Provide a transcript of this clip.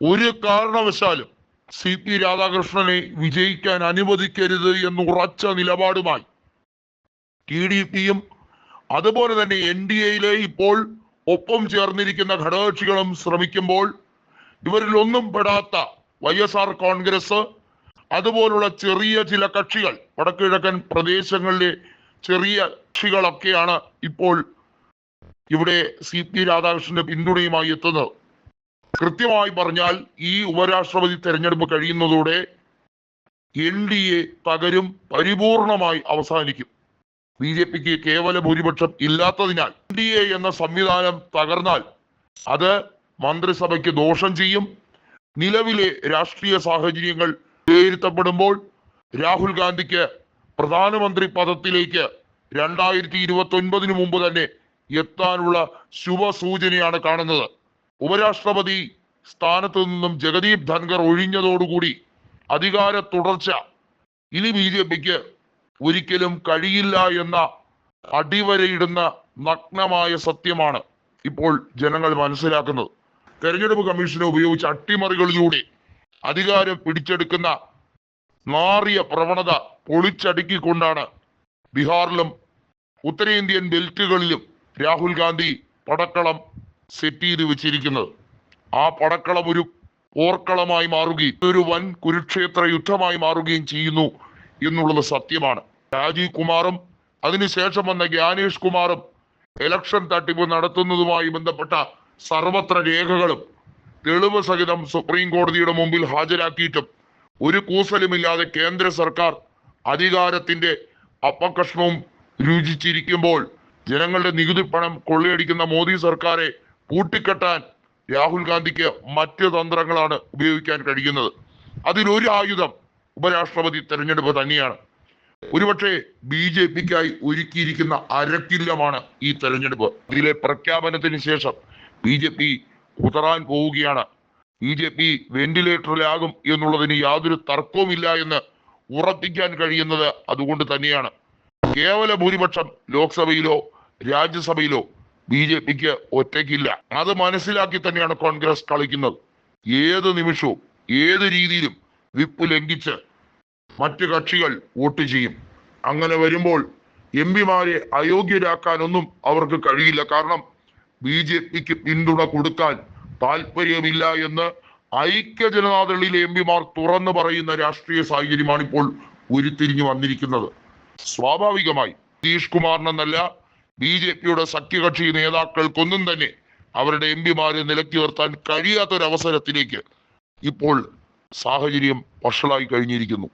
ഒരു കാരണവശാലും C P രാധാകൃഷ്ണനെ വിജയിക്കാൻ അനുവദിക്കരുത് എന്ന് ഉറച്ച നിലപാടുമായി ടി ഡി പിയും അതുപോലെ തന്നെ എൻ ഡി എയിലെ ഇപ്പോൾ ഒപ്പം ചേർന്നിരിക്കുന്ന ഘടകകക്ഷികളും ശ്രമിക്കുമ്പോൾ ഇവരിൽ ഒന്നും പെടാത്ത വൈ എസ് ആർ കോൺഗ്രസ് അതുപോലുള്ള ചെറിയ ചില കക്ഷികൾ വടക്കുകിഴക്കൻ പ്രദേശങ്ങളിലെ ചെറിയ കക്ഷികളൊക്കെയാണ് ഇപ്പോൾ ഇവിടെ സി പി രാധാകൃഷ്ണന്റെ പിന്തുണയുമായി എത്തുന്നത്. കൃത്യമായി പറഞ്ഞാൽ ഈ ഉപരാഷ്ട്രപതി തെരഞ്ഞെടുപ്പ് കഴിയുന്നതോടെ എൻ ഡി എ തകരും പരിപൂർണമായി അവസാനിക്കും. ബി ജെ പിക്ക് കേവല ഭൂരിപക്ഷം ഇല്ലാത്തതിനാൽ എൻ ഡി എ എന്ന സംവിധാനം തകർന്നാൽ അത് മന്ത്രിസഭയ്ക്ക് ദോഷം ചെയ്യും. നിലവിലെ രാഷ്ട്രീയ സാഹചര്യങ്ങൾ വിലയിരുത്തപ്പെടുമ്പോൾ രാഹുൽ ഗാന്ധിക്ക് പ്രധാനമന്ത്രി പദത്തിലേക്ക് രണ്ടായിരത്തി ഇരുപത്തി ഒൻപതിന് മുമ്പ് തന്നെ എത്താനുള്ള ശുഭസൂചനയാണ് കാണുന്നത്. ഉപരാഷ്ട്രപതി സ്ഥാനത്ത് നിന്നും ജഗദീപ് ധൻഖർ ഒഴിഞ്ഞതോടുകൂടി അധികാര തുടർച്ച ഇനി ബി ജെ പിക്ക് ഒരിക്കലും കഴിയില്ല എന്ന അടിവരയിടുന്ന നഗ്നമായ സത്യമാണ് ഇപ്പോൾ ജനങ്ങൾ മനസ്സിലാക്കുന്നത്. തെരഞ്ഞെടുപ്പ് കമ്മീഷനെ ഉപയോഗിച്ച് അട്ടിമറികളിലൂടെ അധികാരം പിടിച്ചെടുക്കുന്ന മാറിയ പ്രവണത പൊളിച്ചടുക്കിക്കൊണ്ടാണ് ബീഹാറിലും ഉത്തരേന്ത്യൻ ബെൽറ്റുകളിലും രാഹുൽ ഗാന്ധി പടക്കളം സെറ്റ് ചെയ്ത് വെച്ചിരിക്കുന്നത്. ആ പടക്കളം ഒരു ഓർക്കളമായി മാറുകയും ഒരു വൻ കുരുക്ഷേത്ര യുദ്ധമായി മാറുകയും ചെയ്യുന്നു എന്നുള്ളത് സത്യമാണ്. രാജീവ് കുമാറും അതിനുശേഷം വന്ന ജ്ഞാനേഷ് കുമാറും ഇലക്ഷൻ തട്ടിപ്പ് നടത്തുന്നതുമായി ബന്ധപ്പെട്ട സർവത്ര രേഖകളും തെളിവ് സഹിതം സുപ്രീം കോടതിയുടെ മുമ്പിൽ ഹാജരാക്കിയിട്ടും ഒരു കൂസലുമില്ലാതെ കേന്ദ്ര സർക്കാർ അധികാരത്തിന്റെ അപ്പകഷ്ണവും രുചിച്ചിരിക്കുമ്പോൾ ജനങ്ങളുടെ നികുതി പണം കൊള്ളയടിക്കുന്ന മോദി സർക്കാരെ പൂട്ടിക്കെട്ടാൻ രാഹുൽ ഗാന്ധിക്ക് മറ്റ് തന്ത്രങ്ങളാണ് ഉപയോഗിക്കാൻ കഴിയുന്നത്. അതിലൊരു ആയുധം ഉപരാഷ്ട്രപതി തെരഞ്ഞെടുപ്പ് തന്നെയാണ്. ഒരുപക്ഷെ ബി ജെ പിക്കായി ഒരുക്കിയിരിക്കുന്ന അരക്കില്ലമാണ് ഈ തെരഞ്ഞെടുപ്പ്. ഇതിലെ പ്രഖ്യാപനത്തിന് ശേഷം ബി ജെ പി കുതറാൻ പോവുകയാണ്. ബി ജെ പി വെന്റിലേറ്ററിലാകും എന്നുള്ളതിന് യാതൊരു തർക്കവുമില്ല എന്ന് ഉറപ്പിക്കാൻ കഴിയുന്നത് അതുകൊണ്ട് തന്നെയാണ്. കേവല ഭൂരിപക്ഷം ലോക്സഭയിലോ രാജ്യസഭയിലോ ബി ജെ പിക്ക് ഒറ്റയ്ക്കില്ല. അത് മനസ്സിലാക്കി തന്നെയാണ് കോൺഗ്രസ് കളിക്കുന്നത്. ഏത് നിമിഷവും ഏത് രീതിയിലും വിപ്പ് ലംഘിച്ച് മറ്റു കക്ഷികൾ വോട്ട് ചെയ്യും. അങ്ങനെ വരുമ്പോൾ എം പിമാരെ അയോഗ്യരാക്കാനൊന്നും അവർക്ക് കഴിയില്ല. കാരണം ബി ജെ പിക്ക് പിന്തുണ കൊടുക്കാൻ താല്പര്യമില്ല എന്ന് ഐക്യ ജനതാദളിലെ എം പിമാർ തുറന്നു പറയുന്ന രാഷ്ട്രീയ സാഹചര്യമാണ് ഇപ്പോൾ ഉരുത്തിരിഞ്ഞു വന്നിരിക്കുന്നത്. സ്വാഭാവികമായി നിതീഷ് കുമാറിനെന്നല്ല ബി ജെ പിയുടെ സഖ്യകക്ഷി നേതാക്കൾക്കൊന്നും തന്നെ അവരുടെ എം പിമാരെ നിലക്കി നിർത്താൻ കഴിയാത്തൊരവസരത്തിലേക്ക് ഇപ്പോൾ സാഹചര്യം വഷളായി കഴിഞ്ഞിരിക്കുന്നു.